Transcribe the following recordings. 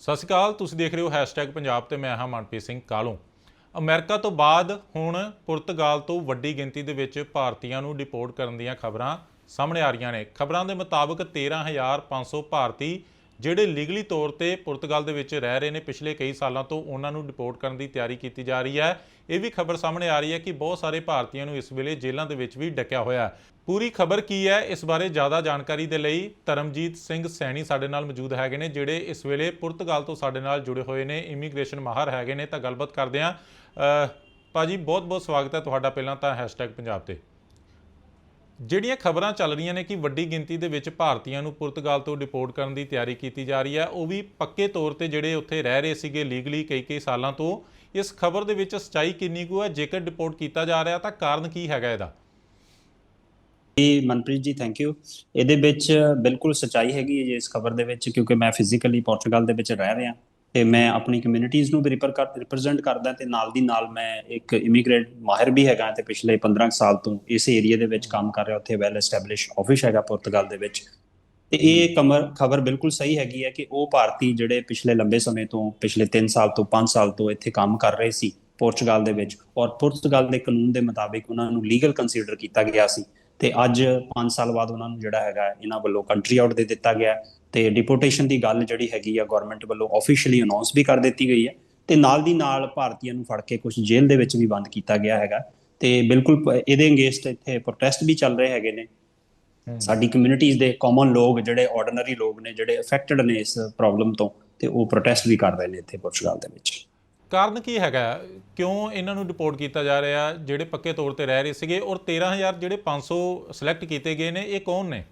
ਸਤਿ ਸ਼੍ਰੀ ਅਕਾਲ, ਤੁਸੀਂ ਦੇਖ ਰਹੇ ਹੋ ਹੈਸ਼ਟੈਗ #ਪੰਜਾਬ ਤੇ ਮੈਂ ਹਾਂ ਮਨਪ੍ਰੀਤ ਸਿੰਘ ਕਾਲੋਂ। ਅਮਰੀਕਾ ਤੋਂ ਬਾਅਦ ਹੁਣ ਪੁਰਤਗਾਲ ਤੋਂ ਵੱਡੀ ਗਿਣਤੀ ਦੇ ਵਿੱਚ ਭਾਰਤੀਆਂ ਨੂੰ ਡਿਪੋਰਟ ਕਰਨ ਦੀਆਂ ਖਬਰਾਂ ਸਾਹਮਣੇ ਆ ਰਹੀਆਂ ਨੇ। ਖਬਰਾਂ ਦੇ ਮੁਤਾਬਕ 13500 ਭਾਰਤੀ ਜਿਹੜੇ ਲੀਗਲੀ ਤੌਰ ਤੇ ਪੁਰਤਗਾਲ ਦੇ ਵਿੱਚ ਰਹਿ ਰਹੇ ਨੇ ਪਿਛਲੇ ਕਈ ਸਾਲਾਂ ਤੋਂ ਉਹਨਾਂ ਨੂੰ ਡਿਪੋਰਟ ਕਰਨ ਦੀ ਤਿਆਰੀ ਕੀਤੀ ਜਾ ਰਹੀ ਹੈ। ਇਹ ਵੀ ਖਬਰ ਸਾਹਮਣੇ ਆ ਰਹੀ ਹੈ ਕਿ ਬਹੁਤ ਸਾਰੇ ਭਾਰਤੀਆਂ ਨੂੰ ਇਸ ਵੇਲੇ ਜੇਲ੍ਹਾਂ ਦੇ ਵਿੱਚ ਵੀ ਡੱਕਿਆ ਹੋਇਆ ਹੈ। ਪੂਰੀ ਖਬਰ ਕੀ ਹੈ? ਇਸ ਬਾਰੇ ਜ਼ਿਆਦਾ ਜਾਣਕਾਰੀ ਦੇ ਲਈ ਧਰਮਜੀਤ ਸਿੰਘ ਸੈਣੀ ਸਾਡੇ ਨਾਲ ਮੌਜੂਦ ਹੈਗੇ ਨੇ ਜਿਹੜੇ ਇਸ ਵੇਲੇ ਪੁਰਤਗਾਲ ਤੋਂ ਸਾਡੇ ਨਾਲ ਜੁੜੇ ਹੋਏ ਨੇ। ਇਮੀਗ੍ਰੇਸ਼ਨ ਮਾਹਰ ਹੈਗੇ ਨੇ ਤਾਂ ਗੱਲਬਾਤ ਕਰਦੇ ਹਾਂ। ਅਹ, ਭਾਜੀ ਬਹੁਤ ਬਹੁਤ ਸਵਾਗਤ ਹੈ ਤੁਹਾਡਾ। ਪਹਿਲਾਂ ਤਾਂ #ਪੰਜਾਬ ਤੇ। ਜਿਹੜੀਆਂ ਖਬਰਾਂ ਚੱਲ ਰਹੀਆਂ ਨੇ ਕਿ ਵੱਡੀ ਗਿਣਤੀ ਦੇ ਵਿੱਚ ਭਾਰਤੀਆਂ ਨੂੰ ਪੁਰਤਗਾਲ ਤੋਂ ਡਿਪੋਰਟ ਕਰਨ ਦੀ ਤਿਆਰੀ ਕੀਤੀ ਜਾ ਰਹੀ ਹੈ, ਉਹ ਵੀ ਪੱਕੇ ਤੌਰ ਤੇ ਜਿਹੜੇ ਉੱਥੇ ਰਹਿ ਰਹੇ ਸੀਗੇ ਲੀਗਲੀ ਕਈ ਕਈ ਸਾਲਾਂ ਤੋਂ, ਇਸ ਖਬਰ ਦੇ ਵਿੱਚ ਸੱਚਾਈ ਕਿੰਨੀ ਕੁ ਹੈ? ਜੇਕਰ ਡਿਪੋਰਟ ਕੀਤਾ ਜਾ ਰਿਹਾ ਤਾਂ ਕਾਰਨ ਕੀ ਹੈਗਾ ਇਹਦਾ? ਜੀ, ਮਨਪ੍ਰੀਤ ਜੀ ਥੈਂਕ ਯੂ ਇਹਦੇ ਵਿੱਚ ਬਿਲਕੁਲ ਸਚਾਈ ਹੈਗੀ ਹੈ ਜੀ ਇਸ ਖਬਰ ਦੇ ਵਿੱਚ, ਕਿਉਂਕਿ ਮੈਂ ਫਿਜ਼ੀਕਲੀ ਪੋਰਚੁਗਲ ਦੇ ਵਿੱਚ ਰਹਿ ਰਿਹਾ। ਤੇ ਮੈਂ ਆਪਣੀ ਕਮਿਊਨਿਟੀਆਂ ਨੂੰ ਵੀ ਰਿਪਰੈਜ਼ੈਂਟ ਕਰਦਾ ਤੇ ਨਾਲ ਦੀ ਨਾਲ ਮੈਂ ਇੱਕ ਇਮੀਗ੍ਰੇਟ ਮਾਹਿਰ ਵੀ ਹੈਗਾ ਤੇ ਪਿਛਲੇ 15 ਕੁ ਸਾਲ ਤੋਂ ਇਸ ਏਰੀਆ ਦੇ ਵਿੱਚ ਕੰਮ ਕਰ ਰਿਹਾ ਉੱਥੇ ਵੈਲ ਐਸਟੈਬਲਿਸ਼ ਆਫਿਸ ਹੈਗਾ ਪੁਰਤਗਾਲ ਦੇ ਵਿੱਚ। ਤੇ ਇਹ ਕਮਰ ਖਬਰ ਬਿਲਕੁਲ ਸਹੀ ਹੈਗੀ ਹੈ ਕਿ ਉਹ ਭਾਰਤੀ ਜਿਹੜੇ ਪਿਛਲੇ ਲੰਬੇ ਸਮੇਂ ਤੋਂ ਪਿਛਲੇ 3 ਸਾਲ ਤੋਂ 5 ਸਾਲ ਤੋਂ ਇੱਥੇ ਕੰਮ ਕਰ ਰਹੇ ਸੀ ਪੋਰਚੁਗਲ ਦੇ ਵਿੱਚ ਔਰ ਪੁਰਤਗਾਲ ਦੇ ਕਾਨੂੰਨ ਦੇ ਮੁਤਾਬਿਕ ਉਹਨਾਂ ਨੂੰ ਲੀਗਲ ਕੰਸੀਡਰ ਕੀਤਾ ਗਿਆ ਸੀ। ਤੇ ਅੱਜ 5 ਸਾਲ ਬਾਅਦ ਉਹਨਾਂ ਨੂੰ ਜਿਹੜਾ ਹੈਗਾ ਇਹਨਾਂ ਵੱਲੋਂ ਕੰਟਰੀ ਆਊਟ ਦੇ ਦਿੱਤਾ ਗਿਆ। ਤੇ ਡਿਪੋਰਟੇਸ਼ਨ ਦੀ ਗੱਲ ਜਿਹੜੀ ਹੈਗੀ ਆ ਗਵਰਨਮੈਂਟ ਵੱਲੋਂ ਆਫੀਸ਼ੀਅਲੀ ਅਨਾਉਂਸ ਵੀ ਕਰ ਦਿੱਤੀ ਗਈ ਹੈ ਤੇ ਨਾਲ ਦੀ ਨਾਲ ਭਾਰਤੀਆਂ ਨੂੰ ਫੜ ਕੇ ਕੁਝ ਜੇਲ੍ਹ ਦੇ ਵਿੱਚ ਵੀ ਬੰਦ ਕੀਤਾ ਗਿਆ ਹੈਗਾ ਤੇ ਬਿਲਕੁਲ ਇਹਦੇ ਅਗੇਂਸਟ ਇੱਥੇ ਪ੍ਰੋਟੈਸਟ ਵੀ ਚੱਲ ਰਹੇ ਹੈਗੇ ਨੇ। ਸਾਡੀ ਕਮਿਊਨਿਟੀਜ਼ ਦੇ ਕਾਮਨ ਲੋਕ ਜਿਹੜੇ ਆਰਡੀਨਰੀ ਲੋਕ ਨੇ ਜਿਹੜੇ ਅਫੈਕਟਡ ਨੇ ਇਸ ਪ੍ਰੋਬਲਮ ਤੋਂ ਤੇ ਉਹ ਪ੍ਰੋਟੈਸਟ ਵੀ ਕਰ ਰਹੇ ਨੇ ਇੱਥੇ ਪੁਰਤਗਾਲ ਦੇ ਵਿੱਚ। ਕਾਰਨ ਕੀ ਹੈਗਾ? ਕਿਉਂ ਇਹਨਾਂ ਨੂੰ ਡਿਪੋਰਟ ਕੀਤਾ ਜਾ ਰਿਹਾ? ਜਿਹੜੇ ਪੱਕੇ ਤੌਰ ਤੇ ਰਹਿ ਰਹੇ ਸੀਗੇ ਔਰ 13000 ਜਿਹੜੇ 500 ਸਿਲੈਕਟ ਕੀਤੇ ਗਏ ਨੇ ਇਹ ਕੌਣ ਨੇ?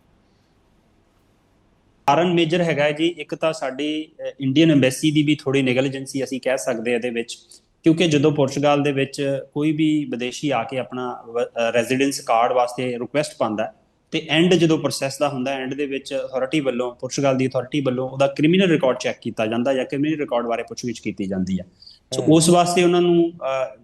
ਕਾਰਨ ਮੇਜਰ ਹੈਗਾ ਜੀ ਇੱਕ ਤਾਂ ਸਾਡੀ ਇੰਡੀਅਨ ਐਮਬੈਸੀ ਦੀ ਵੀ ਥੋੜੀ ਨੈਗਲੀਜੈਂਸੀ ਅਸੀਂ ਕਹਿ ਸਕਦੇ ਇਹਦੇ ਵਿੱਚ ਕਿਉਂਕਿ ਜਦੋਂ ਪੁਰਤਗਾਲ ਦੇ ਵਿੱਚ ਕੋਈ ਵੀ ਵਿਦੇਸ਼ੀ ਆ ਕੇ ਆਪਣਾ ਰੈਜ਼ੀਡੈਂਸ ਕਾਰਡ ਵਾਸਤੇ ਰਿਕੁਐਸਟ ਪਾਉਂਦਾ ਤੇ ਐਂਡ ਜਦੋਂ ਪ੍ਰੋਸੈਸ ਦਾ ਹੁੰਦਾ ਐਂਡ ਦੇ ਵਿੱਚ ਅਥਾਰਟੀ ਵੱਲੋਂ ਪੁਰਤਗਾਲ ਦੀ ਅਥਾਰਟੀ ਵੱਲੋਂ ਉਹਦਾ ਕ੍ਰਿਮੀਨਲ ਰਿਕਾਰਡ ਚੈੱਕ ਕੀਤਾ ਜਾਂਦਾ ਜਾਂ ਕ੍ਰਿਮੀਨਲ ਰਿਕਾਰਡ ਬਾਰੇ ਪੁੱਛਗਿੱਛ ਕੀਤੀ ਜਾਂਦੀ ਹੈ। ਸੋ ਉਸ ਵਾਸਤੇ ਉਹਨਾਂ ਨੂੰ